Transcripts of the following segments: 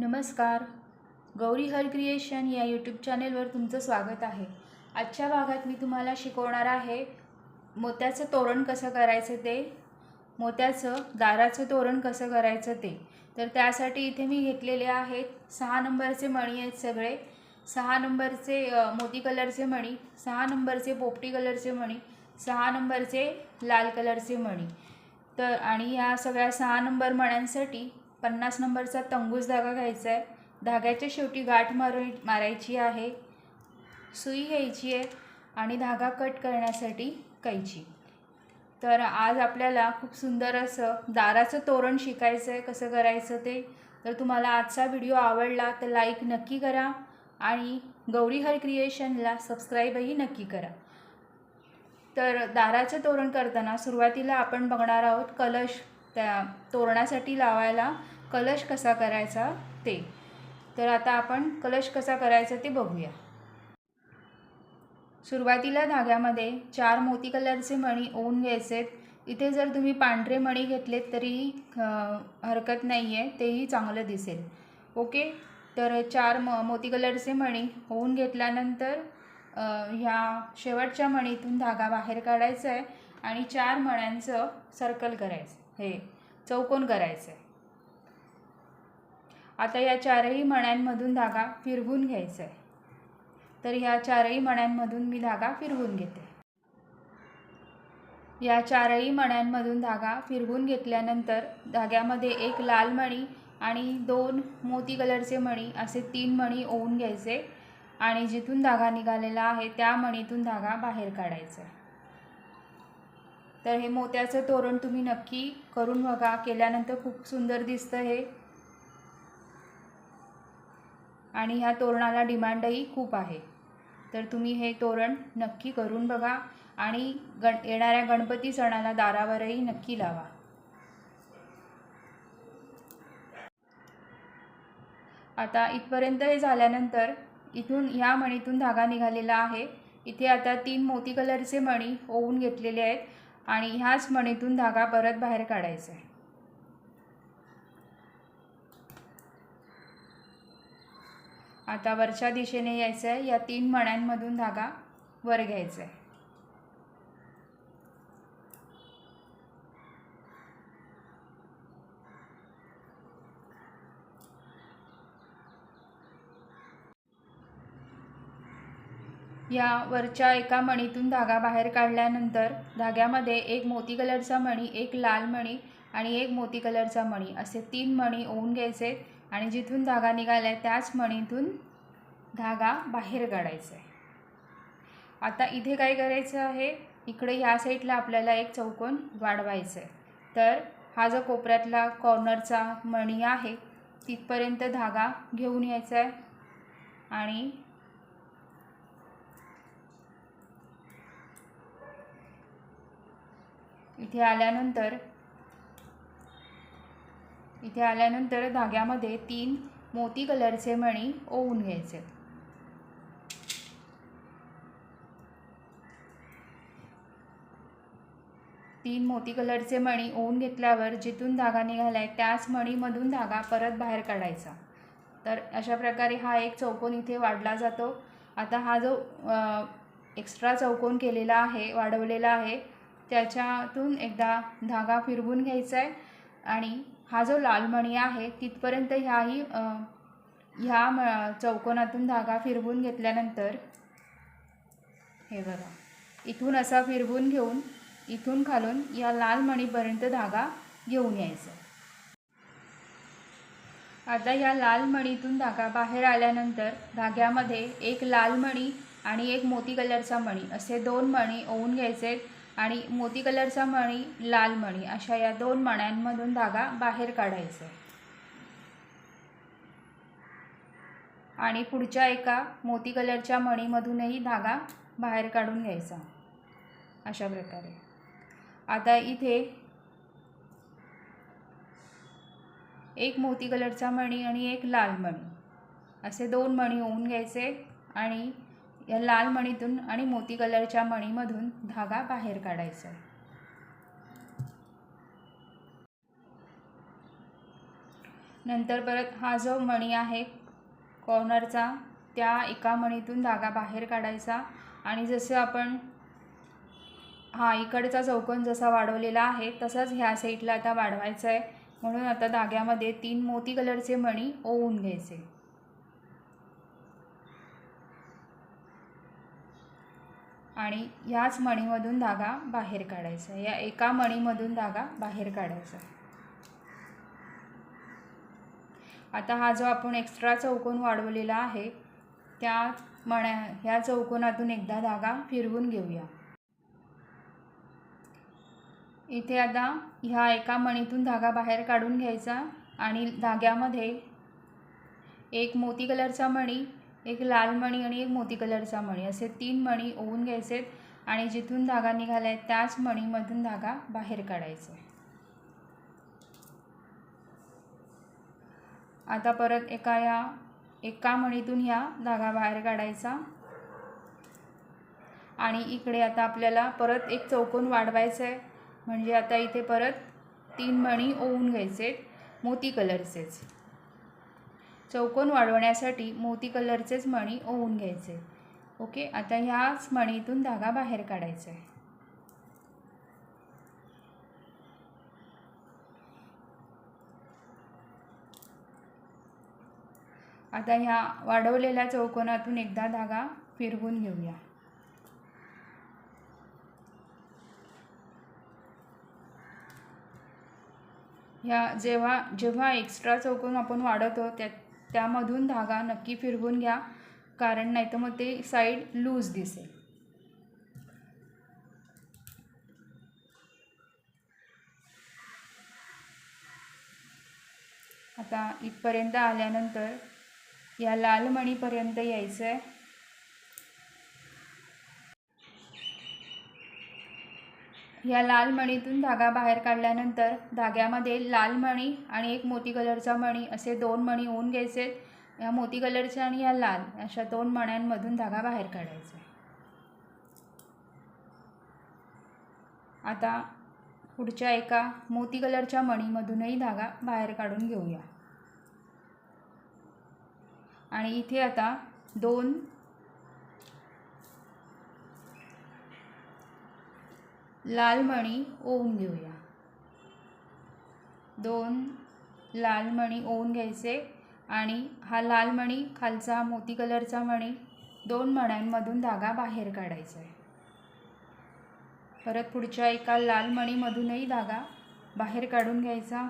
नमस्कार. गौरी हर क्रिएशन या यूट्यूब चॅनेलवर तुमचं स्वागत आहे. आजच्या भागात मी तुम्हाला शिकवणार आहे मोत्याचं तोरण कसं करायचं ते? मोत्याचं दाराचं तोरण कसं करायचं ते? तर त्यासाठी इथे मी घेतलेले आहेत सहा नंबरचे मणी आहेत सगळे. सहा नंबरचे मोती कलरचे मणी सहा नंबरचे पोपटी कलरचे मणी सहा नंबरचे लाल कलरचे मणी. तर आणि या सगळ्या सहा नंबर मण्यांसाठी पन्नास नंबरचा तंगूस धागा घ्यायचा आहे. धाग्याच्या शेवटी गाठ मारू मारायची आहे. सुई घ्यायची आहे आणि धागा कट करण्यासाठी कैची. तर आज आपल्याला खूप सुंदर असं दाराचं तोरण शिकायचं आहे कसं करायचं ते. तर तुम्हाला आजचा व्हिडिओ आवडला तर लाईक नक्की करा आणि गौरीहर क्रिएशनला सबस्क्राईबही नक्की करा. तर दाराचं तोरण करताना सुरुवातीला आपण बघणार आहोत कलश. त्या तोरणासाठी लावायला कलश कसा करायचा ते. तर आता आपण कलश कसा करायचा ते बघूया. सुरुवातीला धाग्यामध्ये चार मोती कलरचे मणी ओवून घ्यायचे. इथे जर तुम्ही पांढरे मणी घेतलेत तरी हरकत नाही आहे तेही चांगलं दिसेल. ओके? तर चार म मोती कलरचे मणी होऊन घेतल्यानंतर ह्या शेवटच्या मणीतून धागा बाहेर काढायचा आहे आणि चार मण्यांचं सर्कल करायचं. हे चौकोन करायचं आहे आता या चारही मण्यांमधून धागा फिरवून घ्यायचा आहे तर ह्या चारही मण्यांमधून मी धागा फिरवून घेते. या चारही मण्यांमधून धागा फिरवून घेतल्यानंतर धाग्यामध्ये एक लाल मणी आणि दोन मोती कलरचे मणी असे तीन मणी ओवून घ्यायचे आणि जिथून धागा निघालेला आहे त्या मणीतून धागा बाहेर काढायचा. तर हे मोत्याचं तोरण तुम्ही नक्की करून बघा. केल्यानंतर खूप सुंदर दिसतं हे. आणि ह्या तोरणाला डिमांडही खूप आहे. तर तुम्ही हे तोरण नक्की करून बघा आणि गण येणाऱ्या गणपती सणाला दारावरही नक्की लावा. आता इथपर्यंत हे झाल्यानंतर इथून ह्या मणीतून धागा निघालेला आहे. इथे आता तीन मोती कलरचे मणी ओवून घेतलेले आहेत. आणि ह्याच मणीतून धागा परत बाहेर काढायचा आहे. आता वरच्या दिशेने यायचं आहे या तीन मण्यांमधून धागा वर घ्यायचा आहे या वरच्या एका मणीतून धागा बाहेर काढल्यानंतर धाग्यामध्ये एक मोती कलरचा मणी एक लाल मणी आणि एक मोती कलरचा मणी असे तीन मणी ओवून घ्यायचे आणि जिथून धागा निघाला आहे त्याच मणीतून धागा बाहेर काढायचा आहे आता इथे काय करायचं आहे? इकडे ह्या साईडला आपल्याला एक चौकोन वाढवायचं आहे तर हा जो कोपऱ्यातला कॉर्नरचा मणी आहे तिथपर्यंत धागा घेऊन यायचा आहे आणि इथे आल्यानंतर इथे आल्यानंतर धाग्यामध्ये तीन मोती कलरचे मणी ओवून घ्यायचे. तीन मोती कलरचे मणी ओवून घेतल्यावर जिथून धागा निघाला आहे त्याच मणीमधून धागा परत बाहेर काढायचा. तर अशा प्रकारे हा एक चौकोन इथे वाढला जातो. आता हा जो एक्स्ट्रा चौकोन केलेला आहे वाढवलेला आहे त्याच्यातून एकदा धागा फिरवून घ्यायचा आहे आणि हा जो लाल मणी आहे तिथपर्यंत ह्याही ह्या म चौकोनातून धागा फिरवून घेतल्यानंतर हे बघा इथून असा फिरवून घेऊन इथून खालून या लाल मणीपर्यंत धागा घेऊन यायचा. आता या लाल मणीतून धागा बाहेर आल्यानंतर धाग्यामध्ये एक लाल मणी आणि एक मोती कलरचा मणी असे दोन मणी ओवून घ्यायचे आहेत आणि मोती कलरचा मणी लाल मणी अशा या दोन मण्यांमधून धागा बाहेर काढायचा. आहे आणि पुढच्या एका मोती कलरच्या मणीमधूनही धागा बाहेर काढून घ्यायचा. अशा प्रकारे. आता इथे एक मोती कलरचा मणी आणि एक लाल मणी. असे दोन मणी होऊन घ्यायचे आणि या लाल मणीतून आणि मोती कलरच्या मणीमधून धागा बाहेर काढायचा. आहे नंतर परत हा जो मणी आहे कॉर्नरचा त्या एका मणीतून धागा बाहेर काढायचा आणि जसं आपण हा इकडचा चौकोन जसा वाढवलेला आहे तसाच ह्या साईडला आता वाढवायचा आहे म्हणून आता धाग्यामध्ये तीन मोती कलरचे मणी ओवून घ्यायचे. आणि ह्याच मणीमधून धागा बाहेर काढायचा या एका मणीमधून धागा बाहेर काढायचा आता हा जो आपण एक्स्ट्रा चौकोन वाढवलेला आहे त्या मण्या ह्या चौकोनातून एकदा धागा फिरवून घेऊया. इथे आता ह्या एका मणीतून धागा बाहेर काढून घ्यायचा आणि धाग्यामध्ये एक मोती कलरचा मणी एक लाल मणी आणि एक मोती कलरचा मणी. असे तीन मणी ओवून घ्यायचे आणि जिथून धागा निघाला आहे त्याच मणीमधून धागा बाहेर काढायचा. आता परत एका या एका मणीतून ह्या धागा बाहेर काढायचा. आणि इकडे आता आपल्याला परत एक चौकोन वाढवायचं आहे म्हणजे आता इथे परत तीन मणी ओवून घ्यायचे मोती कलरचेच. चौकोन वाढवण्यासाठी मोती कलरचेच मणी ओवून घ्यायचे. ओके? आता ह्याच मणीतून धागा बाहेर काढायचा आहे. आता ह्या वाढवलेल्या चौकोनातून एकदा धागा फिरवून घेऊया. ह्या जेव्हा जेव्हा एक्स्ट्रा चौकोन आपण वाढवतो त्या त्यामधून धागा नक्की फिरवून घ्या कारण नाही तर मग ते साईड लूज दिसेल. आता इथपर्यंत आल्यानंतर या लाल मणीपर्यंत यायचं आहे ह्या लाल मणीतून धागा बाहेर काढल्यानंतर धाग्यामध्ये लाल मणी आणि एक मोती कलरचा मणी असे दोन मणी होऊन घ्यायचे. या मोती कलरच्या आणि या लाल अशा दोन मण्यांमधून धागा बाहेर काढायचा. आता पुढच्या एका मोती कलरच्या मणीमधूनही धागा बाहेर काढून घेऊया. आणि इथे आता दोन लालमणी ओवून घेऊया. दोन लालमणी ओवून घ्यायचे आणि हा लालमणी खालचा मोती कलरचा मणी दोन मण्यांमधून धागा बाहेर काढायचा आहे. परत पुढच्या एका लाल मणीमधूनही धागा बाहेर काढून घ्यायचा.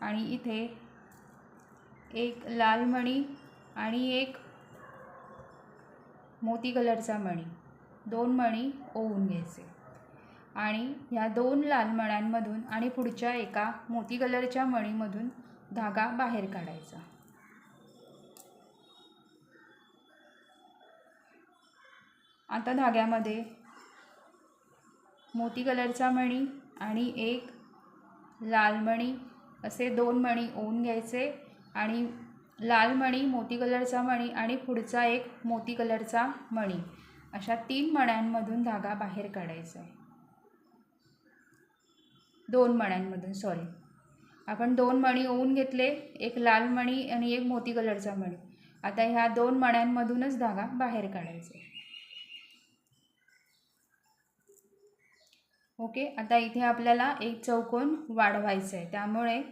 आणि इथे एक लाल मणी आणि एक मोती कलरचा मणी. दोन मणी ओवून घ्यायचे. आणि ह्या दोन लाल मण्यांमधून आणि पुढच्या एका मोती कलरच्या मणीमधून धागा बाहेर काढायचा. आता धाग्यामध्ये मोती कलरचा मणी आणि एक लाल मणी असे दोन मणी ओवून घ्यायचे आणि लाल मणी मोती कलरचा मणी आणि पुढचा एक मोती कलरचा मणी. अशा तीन मण्यांमधून धागा बाहेर काढायचा आहे. दोन मण्यांमधून सॉरी आपण दोन मणी ओवून घेतले एक लाल मणी आणि एक मोती कलरचा मणी. आता ह्या दोन मण्यांमधूनच धागा बाहेर काढायचा आहे. ओके आता इथे आपल्याला एक चौकोन वाढवायचं आहे. त्यामुळे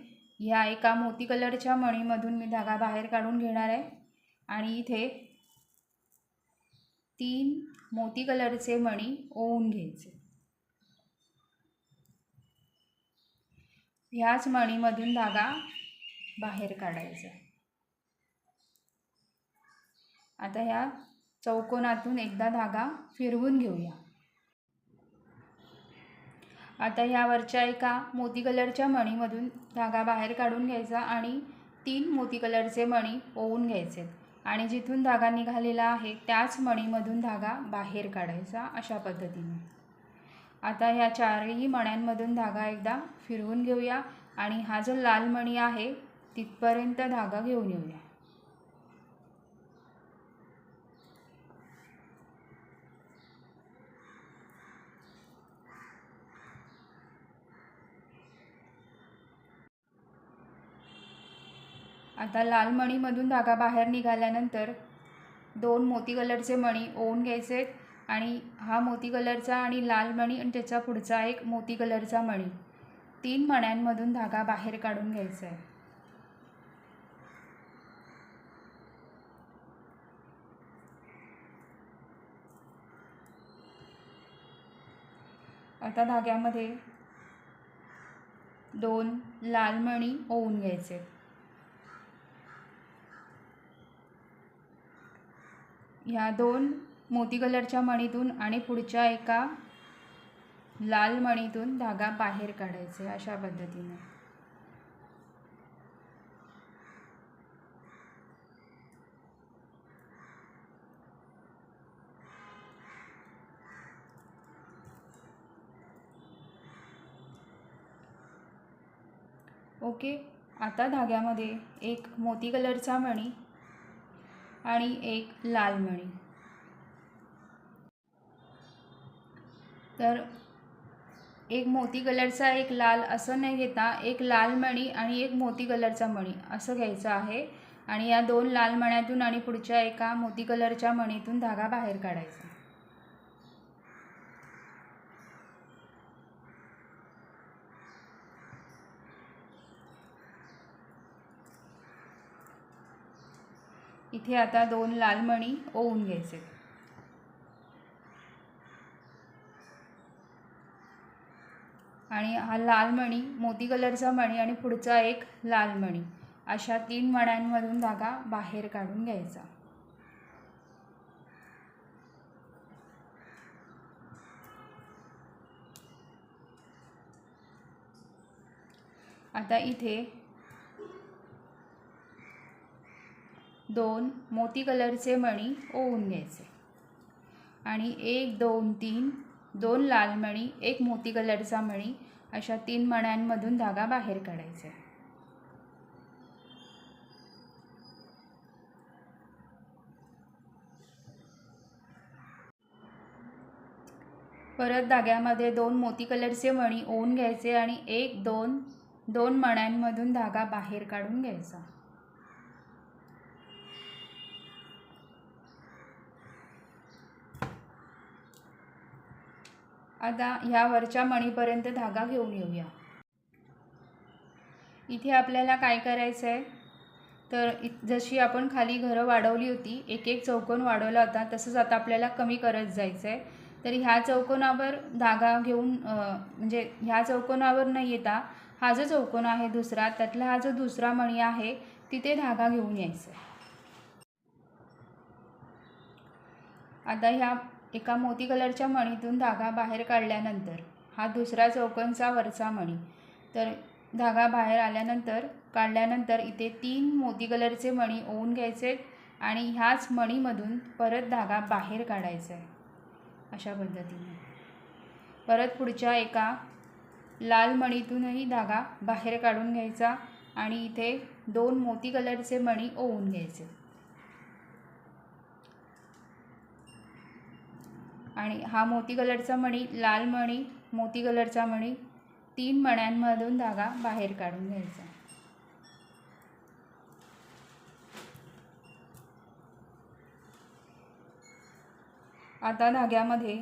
ह्या एका मोती कलरच्या मणीमधून मी धागा बाहेर काढून घेणार आहे. आणि इथे तीन मोती कलरचे मणी ओवून घ्यायचे. ह्याच मणीमधून धागा बाहेर काढायचा. आता ह्या चौकोनातून एकदा धागा फिरवून घेऊया. आता ह्यावरच्या एका मोती कलरच्या मणीमधून धागा बाहेर काढून घ्यायचा आणि तीन मोती कलरचे मणी ओवून घ्यायचे. आणि जिथून धागा निघालेला आहे त्याच मणीमधून धागा बाहेर काढायचा अशा पद्धतीने. आता ह्या चारही मण्यांमधून धागा एकदा फिरवून घेऊया आणि हा जो लाल मणी आहे तिथपर्यंत धागा घेऊन येऊया. आता लाल मणीमधून धागा बाहेर निघाल्यानंतर दोन मोती कलरचे मणी ओवून घ्यायचे आणि हा मोती कलरचा आणि लाल मणी आणि त्याचा पुढचा एक मोती कलरचा मणी. तीन मण्यांमधून धागा बाहेर काढून घ्यायचा आहे. आता धाग्यामध्ये दोन लाल मणी ओवून घ्यायचे. ह्या दोन मोती कलरच्या मणीतून आणि पुढच्या एका लाल मणीतून धागा बाहेर काढायचे अशा पद्धतीने. ओके आता धाग्यामध्ये एक मोती कलरचा मणी आणि एक लाल मणी. तर एक मोती कलरचा एक लाल असं नाही घेता एक लाल मणी आणि एक मोती कलरचा मणी असं घ्यायचं आहे. आणि या दोन लाल मण्यातून आणि पुढच्या एका मोती कलरच्या मणीतून धागा बाहेर काढायचा. इथे आता दोन लाल मणी ओवून घ्यायचे. आणि हा लाल मणी मोती कलरचा मणी आणि पुढचा एक लाल मणी अशा तीन मण्यांमधून धागा बाहेर काढून घ्यायचा. आता इथे दोन मोती कलरचे मणी ओवून घ्यायचे. आणि एक दोन तीन दोन लाल मणी एक मोती कलरचा मणी अशा तीन मण्यांमधून धागा बाहेर काढायचा. परत धाग्यामध्ये दोन मोती कलरचे मणी ओवून घ्यायचे आणि एक दोन दोन मण्यांमधून धागा बाहेर काढून घ्यायचा. आता ह्या वरच्या मणीपर्यंत धागा घेऊन येऊया. इथे आपल्याला काय करायचं आहे तर इ जशी आपण खाली घरं वाढवली होती एक एक चौकोन वाढवला होता तसंच आता आपल्याला कमी करत जायचं आहे तर ह्या चौकोनावर धागा घेऊन म्हणजे ह्या चौकोनावर न येता हा जो चौकोन आहे दुसरा त्यातला हा जो दुसरा मणी आहे तिथे धागा घेऊन यायचा आहे आता ह्या एका मोती कलरच्या मणीतून धागा बाहेर काढल्यानंतर हा दुसरा चौकनचा वरचा मणी. तर धागा बाहेर आल्यानंतर काढल्यानंतर इथे तीन मोती कलरचे मणी ओवून घ्यायचे आणि ह्याच मणीमधून परत धागा बाहेर काढायचा आहे अशा पद्धतीने. परत पुढच्या एका लाल मणीतूनही धागा बाहेर काढून घ्यायचा आणि इथे दोन मोती कलरचे मणी ओवून घ्यायचे. आणि हा मोती कलरचा मणी लाल मणी मोती कलरचा मणी तीन मण्यांमधून धागा बाहेर काढून घ्यायचा. आता धाग्यामध्ये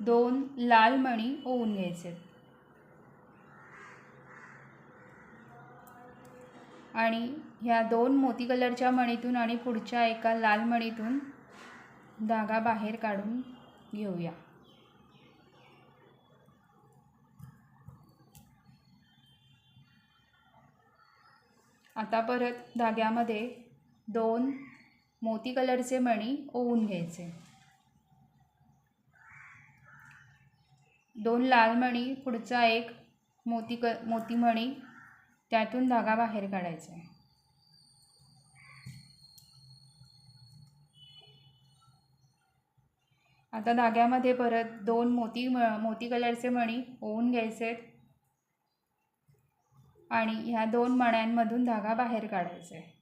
दोन लाल मणी ओवून घ्यायचे. आणि ह्या दोन मोती कलरच्या मणीतून आणि पुढच्या एका लाल मणीतून धागा बाहेर काढून घेऊया. आता परत धाग्यामध्ये दोन मोती कलरचे मणी ओवून घ्यायचे. दोन लाल मणी पुढचा एक मोती क मोती मणी त्यातून धागा बाहेर काढायचा. आता धाग्यामध्ये परत दोन मोती म मोती कलरचे मणी ओवून घ्यायचे आणि ह्या दोन मण्यांमधून धागा बाहेर काढायचा. आहे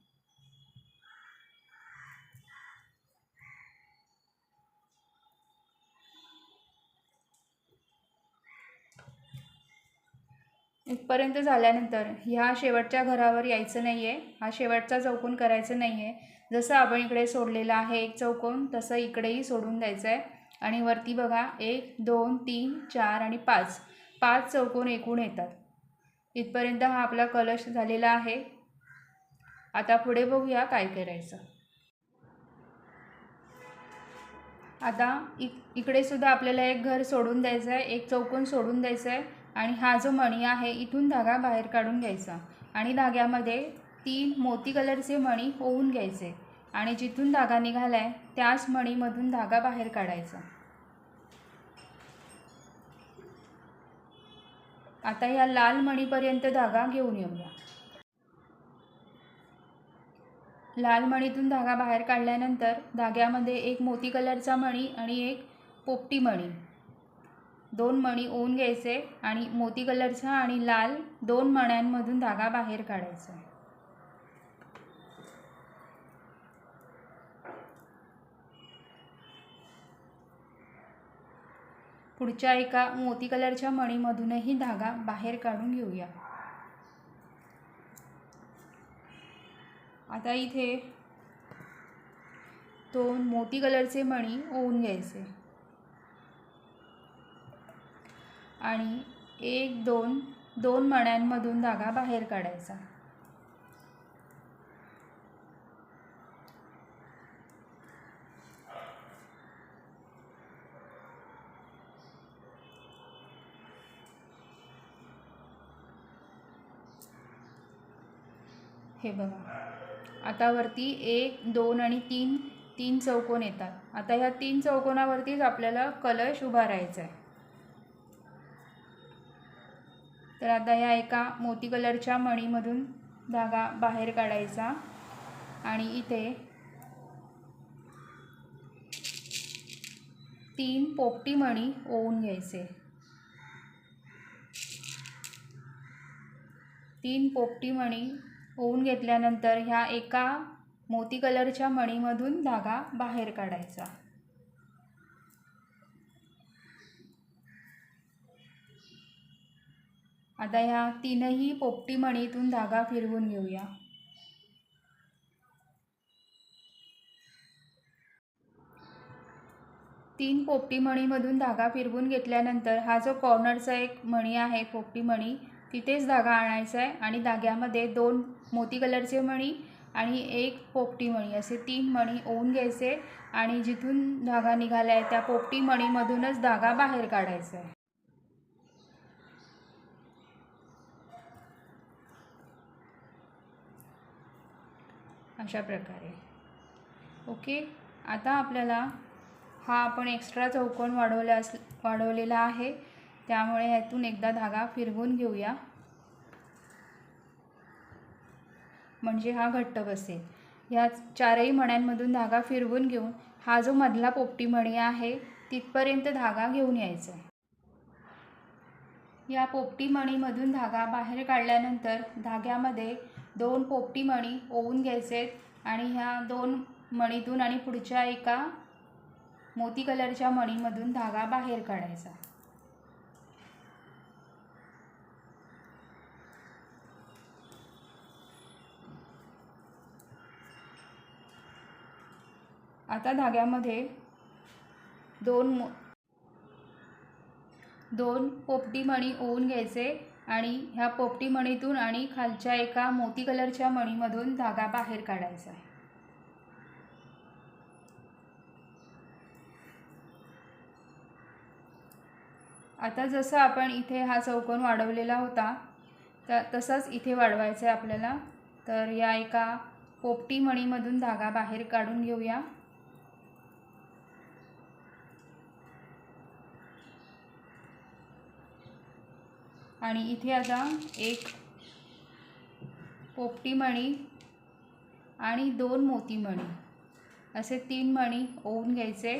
इथपर्यंत झाल्यानंतर ह्या शेवटच्या घरावर यायचं नाही आहे हा शेवटचा चौकोन करायचं नाही आहे जसं आपण इकडे सोडलेला आहे एक चौकोन तसं इकडेही सोडून द्यायचं आहे आणि वरती बघा एक दोन तीन चार आणि पाच. पाच चौकोन एकूण येतात. इथपर्यंत हा आपला कलश झालेला आहे. आता पुढे बघूया काय करायचं. आता इक इकडे सुद्धा आपल्याला एक घर सोडून द्यायचं आहे एक चौकोन सोडून द्यायचं आहे आणि हा जो मणी आहे इथून धागा बाहेर काढून घ्यायचा. आणि धाग्यामध्ये तीन मोती कलरचे मणी होऊन घ्यायचे. आणि जिथून धागा निघाला आहे त्याच मणीमधून धागा बाहेर काढायचा. आता या लाल मणीपर्यंत धागा घेऊन येऊया. लाल मणीतून धागा बाहेर काढल्यानंतर धाग्यामध्ये एक मोती कलरचा मणी आणि एक पोपटी मणी. दोन मणी ओवून घ्यायचे आणि मोती कलरचा आणि लाल दोन मण्यांमधून धागा बाहेर काढायचा. पुढच्या एका मोती कलरच्या मणीमधूनही धागा बाहेर काढून घेऊया. आता इथे दोन मोती कलरचे मणी ओवून घ्यायचे. आणि एक दोन दोन मण्यांमधून धागा बाहेर काढायचा. हे बघा. आता वरती एक दोन आणि तीन तीन चौकोन येतात. आता ह्या तीन चौकोनावरतीच आपल्याला कलश उभा राहायचा आहे तर आता ह्या एका मोती कलरच्या मणीमधून धागा बाहेर काढायचा आणि इथे तीन पोपटी मणी ओवून घ्यायचे. तीन पोपटी मणी ओवून घेतल्यानंतर ह्या एका मोती कलरच्या मणीमधून धागा बाहेर काढायचा. आता ह्या तीनही पोपटी मणीतून धागा फिरवून घेऊया. तीन पोपटी मणीमधून धागा फिरवून घेतल्यानंतर हा जो कॉर्नरचा एक मणी आहे पोपटी मणी तिथेच धागा आणायचा आहे आणि धाग्यामध्ये दोन मोती कलरचे मणी आणि एक पोपटी मणी. असे तीन मणी ओवून घ्यायचे आणि जिथून धागा निघाला आहे त्या पोपटी मणीमधूनच धागा बाहेर काढायचा आहे. अशा प्रकारे. ओके? आता आपल्याला हा आपण एक्स्ट्रा चौकोन वाढवला अस वाढवलेला आहे. त्यामुळे ह्यातून एकदा धागा फिरवून घेऊया. म्हणजे हा घट्ट बसेल. ह्या चारही मण्यांमधून धागा फिरवून घेऊन हा जो मधला पोपटी मणी आहे तिथपर्यंत धागा घेऊन यायचा. आहे या पोपटी मणीमधून धागा बाहेर काढल्यानंतर धाग्यामध्ये दोन पोपटी मणी ओवून घ्यायचे आणि ह्या दोन मणीतून आणि पुढच्या एका मोती कलरच्या मणीमधून धागा बाहेर काढायचा. आता धाग्यामध्ये दोन मो दोन पोपटी मणी ओवून घ्यायचे आणि ह्या पोपटी मणीतून आणि खालच्या एका मोती कलरच्या मणीमधून धागा बाहेर काढायचा आहे. आता जसं आपण इथे हा चौकोन वाढवलेला होता तर तसाच इथे वाढवायचा आहे आपल्याला. तर या एका पोपटी मणीमधून धागा बाहेर काढून घेऊया. आणि इथे आता एक पोपटी मणी आणि दोन मोती मणी. असे तीन मणी ओवून घ्यायचे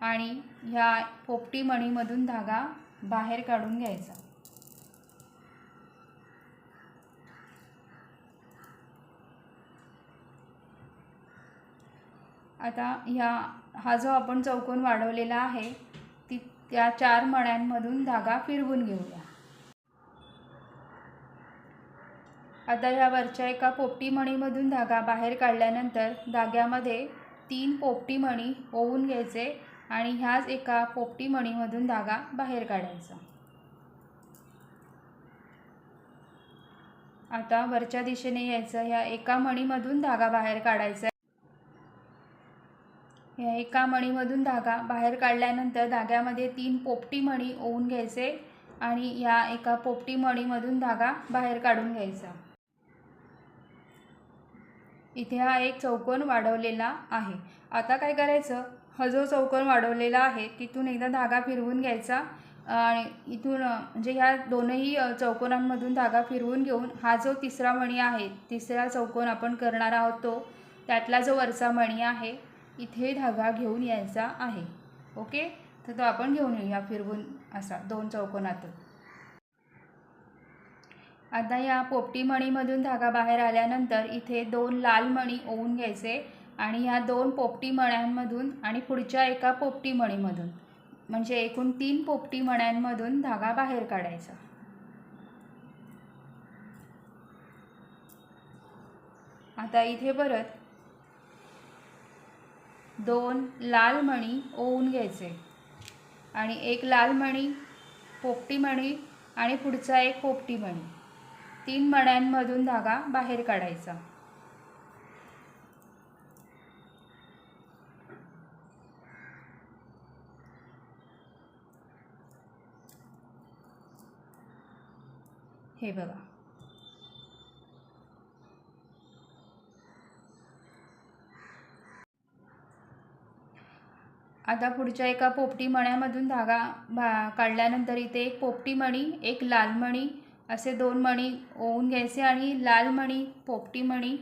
आणि ह्या पोपटी मणीमधून धागा बाहेर काढून घ्यायचा. आता ह्या हा जो आपण चौकोन वाढवलेला आहे ती त्या चार मण्यांमधून धागा फिरवून घेऊया. आता ह्या वरच्या एका पोपटी मणीमधून धागा बाहेर काढल्यानंतर धाग्यामध्ये तीन पोपटी मणी ओवून घ्यायचे आणि ह्याच एका पोपटी मणीमधून धागा बाहेर काढायचा. आता वरच्या दिशेने यायचं. ह्या एका मणीमधून धागा बाहेर काढायचा. या एका मणीमधून धागा बाहेर काढल्यानंतर धाग्यामध्ये तीन पोपटी मणी ओवून घ्यायचे आणि या एका पोपटी मणीमधून धागा बाहेर काढून घ्यायचा. इथे हा एक चौकोन वाढवलेला आहे. आता काय करायचं? हा जो चौकोन वाढवलेला आहे तिथून एकदा धागा फिरवून घ्यायचा आणि इथून म्हणजे ह्या दोनही चौकोनांमधून धागा फिरवून घेऊन हा जो तिसरा मणी आहे तिसरा चौकोन आपण करणार आहोत तो त्यातला जो वरचा मणी आहे इथे धागा घेऊन यायचा आहे. ओके? तर तो आपण घेऊन येऊया फिरवून असा दोन चौकोनातून. आता या पोपटी मणीमधून धागा बाहेर आल्यानंतर इथे दोन लाल मणी ओवून घ्यायचे आणि ह्या दोन पोपटी मण्यांमधून आणि पुढच्या एका पोपटी मणीमधून म्हणजे एकूण तीन पोपटी मण्यांमधून धागा बाहेर काढायचा. आता इथे परत दोन लाल मणी ओवून घ्यायचे आणि एक लाल मणी पोपटी मणी आणि पुढचा एक पोपटी मणी. तीन मण्यांमधून धागा बाहेर काढायचा. हे बघा. आता पुढच्या एका पोपटी मण्यामधून धागा भा काढल्यानंतर इथे एक पोपटी मणी एक लाल मणी असे दोन मणी ओवून घ्यायचे आणि लाल मणी पोपटी मणी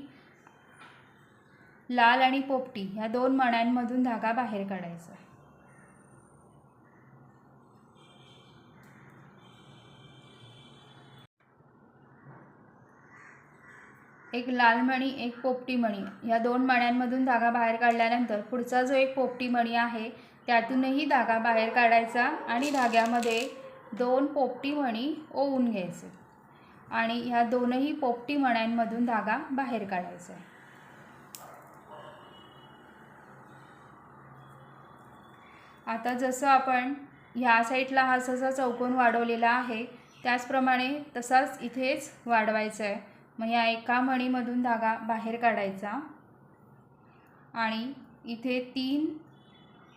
लाल आणि पोपटी ह्या दोन मण्यांमधून धागा बाहेर काढायचा. एक लाल मणी एक पोपटी मणी या दोन मण्यांमधून धागा बाहेर काढल्यानंतर पुढचा जो एक पोपटी मणी आहे त्यातूनही धागा बाहेर काढायचा आणि धाग्यामध्ये दोन पोपटी म्हणी ओवून घ्यायचे आणि ह्या दोनही पोपटी मण्यांमधून धागा बाहेर काढायचा आहे. आता जसं आपण ह्या साईडला हा जसा चौकोन वाढवलेला आहे त्याचप्रमाणे तसाच इथेच वाढवायचा आहे. मग या एका मणीमधून धागा बाहेर काढायचा आणि इथे तीन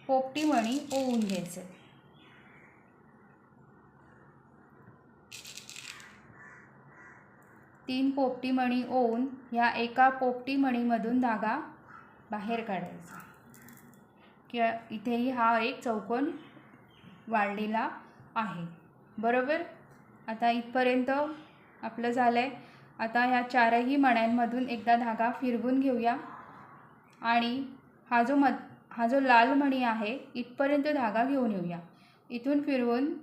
पोपटी मणी ओवून घ्यायचे. तीन पोपटी मणी ओवून ह्या एका पोपटी मणीमधून धागा बाहेर काढायचा. किंवा इथेही हा एक चौकोन वाढलेला आहे. बरोबर? आता इथपर्यंत आपलं झालं आहे आता ह्या चारही मण्यांमधून एकदा धागा फिरवून घेऊया. आणि हा जो मत हा जो लाल मणी आहे इथपर्यंत धागा घेऊन येऊया. इथून फिरवून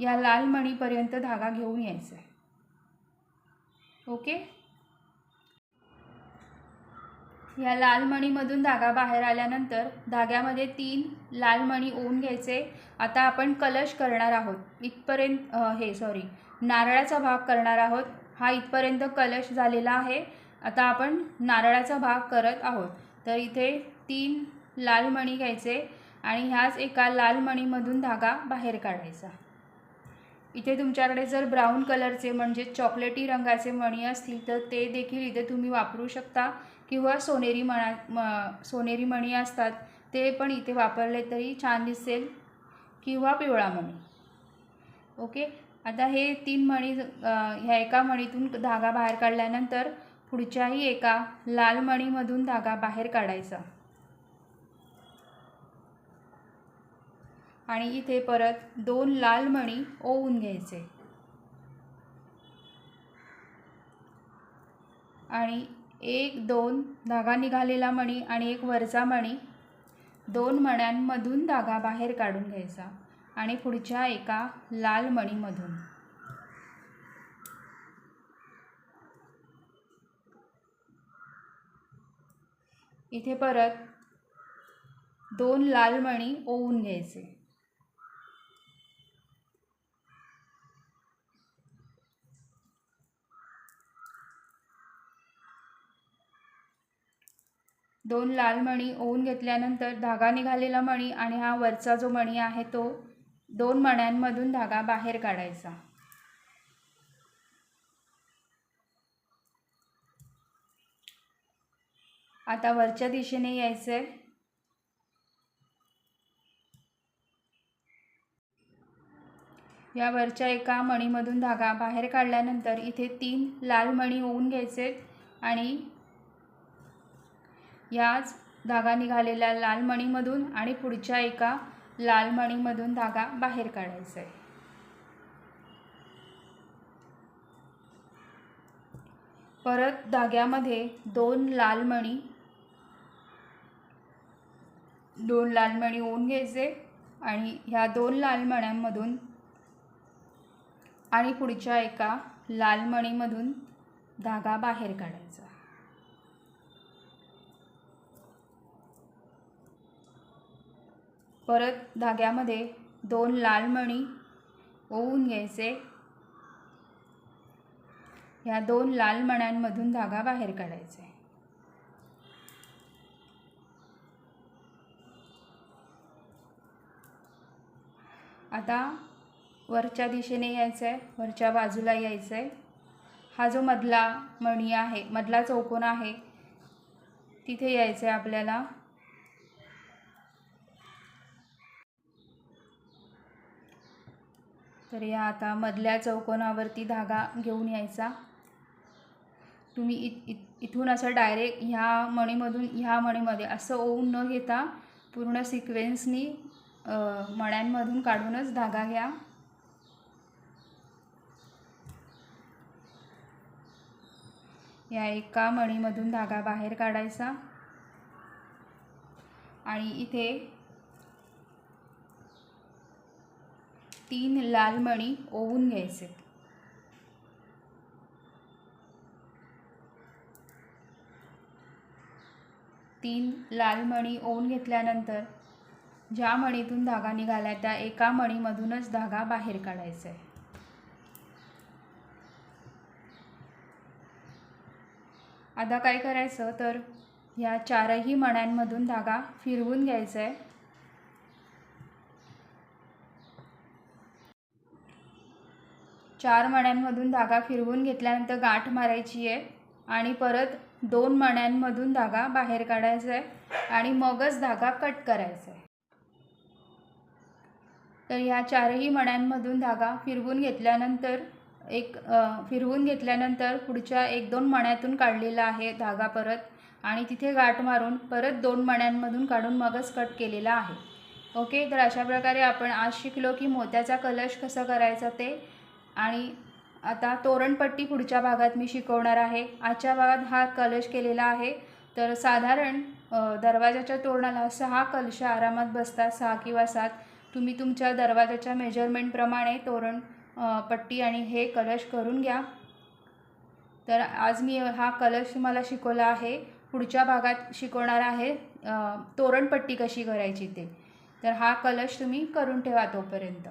या लाल मणीपर्यंत धागा घेऊन यायचा आहे. ओके? या लाल मणीमधून धागा बाहेर आल्यानंतर धाग्यामध्ये तीन लाल मणी ओवून घ्यायचे. आता आपण कलश करणार आहोत. इथपर्यंत हे सॉरी नारळाचा भाग करणार आहोत. हा इथपर्यंत कलश झालेला आहे. आता आपण नारळाचा भाग करत आहोत. तर इथे तीन लाल मणी घ्यायचे आणि ह्याच एका लाल मणीमधून धागा बाहेर काढायचा. इथे तुमच्याकडे जर ब्राऊन कलरचे म्हणजे चॉकलेटी रंगाचे मणी असतील तर ते देखील इथे तुम्ही वापरू शकता. किंवा सोनेरी मणा म सोनेरी मणी असतात ते पण इथे वापरले तरी छान दिसेल. किंवा पिवळा मणी. ओके? आता हे तीन मणी ह्या एका मणीतून धागा बाहेर काढल्यानंतर पुढच्याही एका लाल मणीमधून धागा बाहेर काढायचा. आणि इथे परत दोन लाल मणी ओवून घ्यायचे. आणि एक दोन धागा निघालेला मणी आणि एक वरचा मणी दोन मण्यांमधून धागा बाहेर काढून घ्यायचा आणि पुढच्या एका लाल मणीमधून. इथे परत दोन लाल मणी ओवून घ्यायचे. दोन लाल मणी ओवून घेतल्यानंतर धागा निघालेला मणी आणि हा वरचा जो मणी आहे तो दोन मण्यांमधून धागा बाहेर काढायचा. आता वरच्या दिशेने यायचं आहे या वरच्या एका मणीमधून धागा बाहेर काढल्यानंतर इथे तीन लाल मणी ओवून घ्यायचे आणि याच धागा निघालेल्या लाल मणीमधून आणि पुढच्या एका लाल मणीमधून धागा बाहेर काढायचा आहे परत धाग्यामध्ये दोन लाल मणी दोन लाल मणी ओन घ्यायचे आणि ह्या दोन लाल मण्यांमधून आणि पुढच्या एका लाल मणीमधून धागा बाहेर काढायचा. परत धाग्यामध्ये दोन लाल मणी ओवून घ्यायचे. ह्या दोन लाल मण्यांमधून धागा बाहेर काढायचा. आता वरच्या दिशेने यायचं आहे वरच्या बाजूला यायचं आहे हा जो मधला मणी आहे मधला चौकोन आहे तिथे यायचं आहे आपल्याला. तर या आता मधल्या चौकोनावरती धागा घेऊन यायचा. तुम्ही इत इत इथून असं डायरेक्ट ह्या मणीमधून ह्या मणीमध्ये असं ओवून न घेता पूर्ण सिक्वेन्सनी मण्यांमधून काढूनच धागा घ्या. या एका मणीमधून धागा बाहेर काढायचा. आणि इथे तीन लाल मणी ओवून घ्यायचे. तीन लाल मणी ओवून घेतल्यानंतर ज्या मणीतून धागा निघाला त्या एका मणीमधूनच धागा बाहेर काढायचा आहे आता काय करायचं? तर या चारही मण्यांमधून धागा फिरवून घ्यायचा आहे चार मण्यांमधून धागा फिरवून घेतल्यानंतर गाठ मारायची आहे आणि परत दोन मण्यांमधून धागा बाहेर काढायचा आहे आणि मगच धागा कट करायचा आहे. तर ह्या चारही मण्यांमधून धागा फिरवून घेतल्यानंतर एक फिरवून घेतल्यानंतर पुढच्या एक दोन मण्यातून काढलेला आहे धागा परत आणि तिथे गाठ मारून परत दोन मण्यांमधून काढून मगच कट केलेला आहे. ओके? तर अशा प्रकारे आपण आज शिकलो की मोत्याचा कलश कसा करायचा ते आणि आता तोरणपट्टी पुढच्या भागात मी शिकवणार आहे. आजच्या भागात हा कलश केलेला आहे. तर साधारण दरवाजाच्या तोरणाला सहा कलश आरामात बसतात सहा किंवा सात. तुम्ही तुमच्या दरवाजाच्या मेजरमेंटप्रमाणे तोरण पट्टी आणि हे कलश करून घ्या. तर आज मी हा कलश तुम्हाला शिकवला आहे. पुढच्या भागात शिकवणार आहे तोरणपट्टी कशी करायची ते. तर हा कलश तुम्ही करून ठेवा तोपर्यंत.